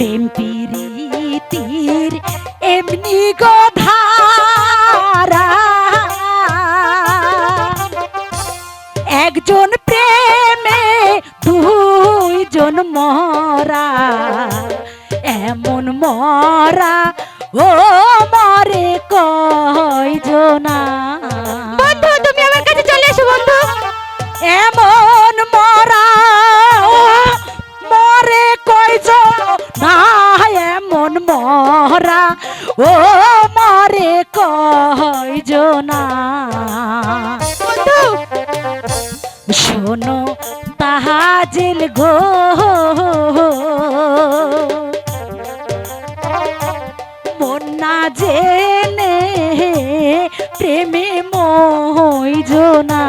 প্রেম এমনি গধারা একজন প্রেমে দুইজন মরা। এমন মরা ও কয়জনা বন্ধু। শোনো তাহাজিল গো। মন না জেনে প্রেমে মইজনা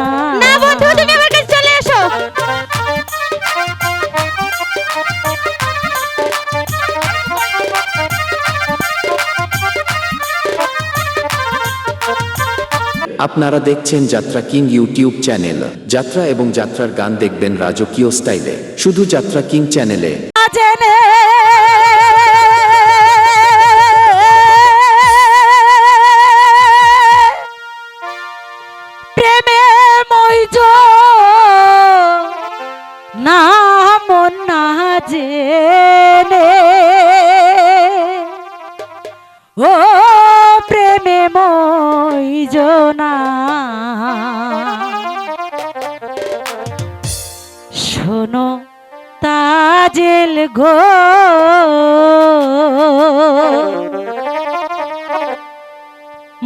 আপনারা দেখছেন যাত্রা কিং ইউটিউব চ্যানেল। যাত্রা এবং যাত্রার গান দেখবেন রাজকীয় স্টাইলে। শুধু যাত্রা কিং চ্যানেলে। জেনে ও প্রেমে মইজ গো।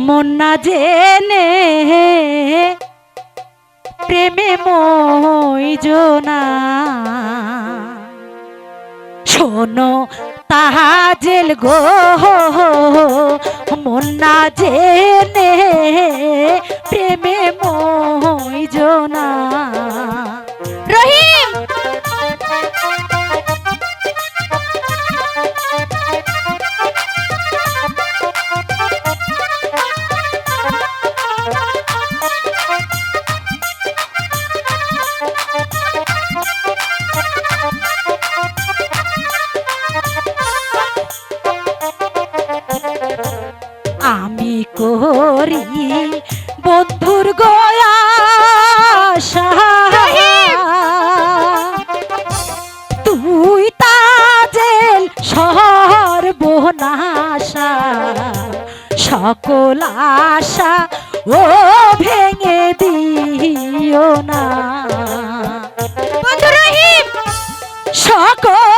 মন না জেনে প্রেমে মইজনা শোনো তাহাজেল গো। মন না জেনে প্রেমে মইজনা আমি করি বন্ধুর গয়া তুই তাজেল সর্বনাশা সকল আশা ও ভেঙে দিও না। সকল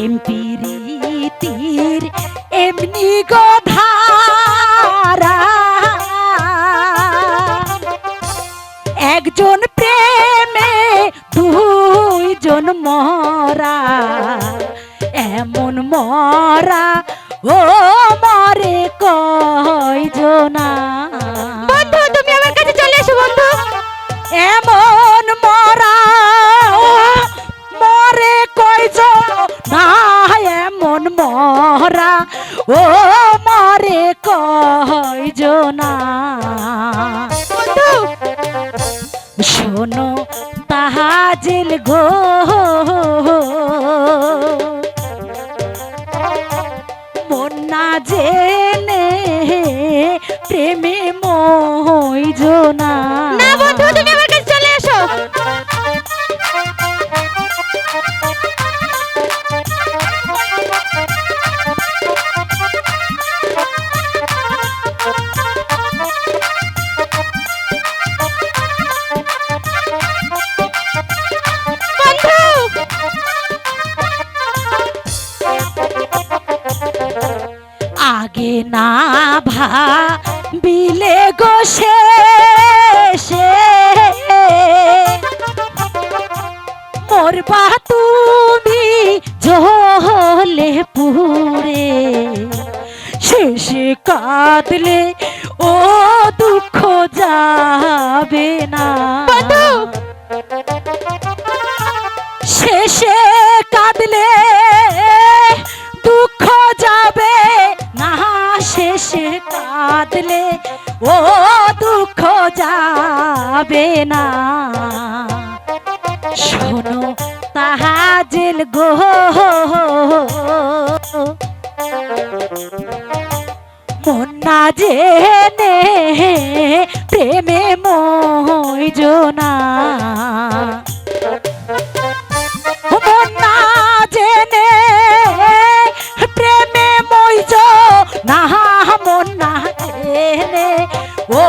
প্রেম প্রীতির এমনি গধারা একজন প্রেমে দুইজন মরা এমন মরা ও মরে কয়জনা। বন্ধু তুমি আমার কাছে চলে এসো বন্ধু। এমন ও মারে কয়জনা বন্ধু শোনো তাহাজিল গো। না ভা বিলে গোসে সে মরবা তুমি জহলে পুরে শেষে কাঁদলে ও দুঃখ যাবে না। শেষে কাঁদলে কাঁদলে ও দুঃখ যাবে না। শোনো তাহাজেল গো। মন না জেনে প্রেমে মই জোনা মন না জেনে প্রেমে মন না জেনে ও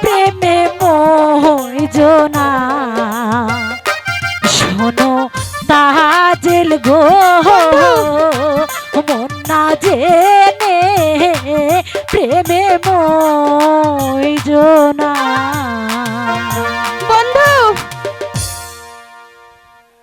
প্রেমে মইজ না শোনো তাজেল গো মন না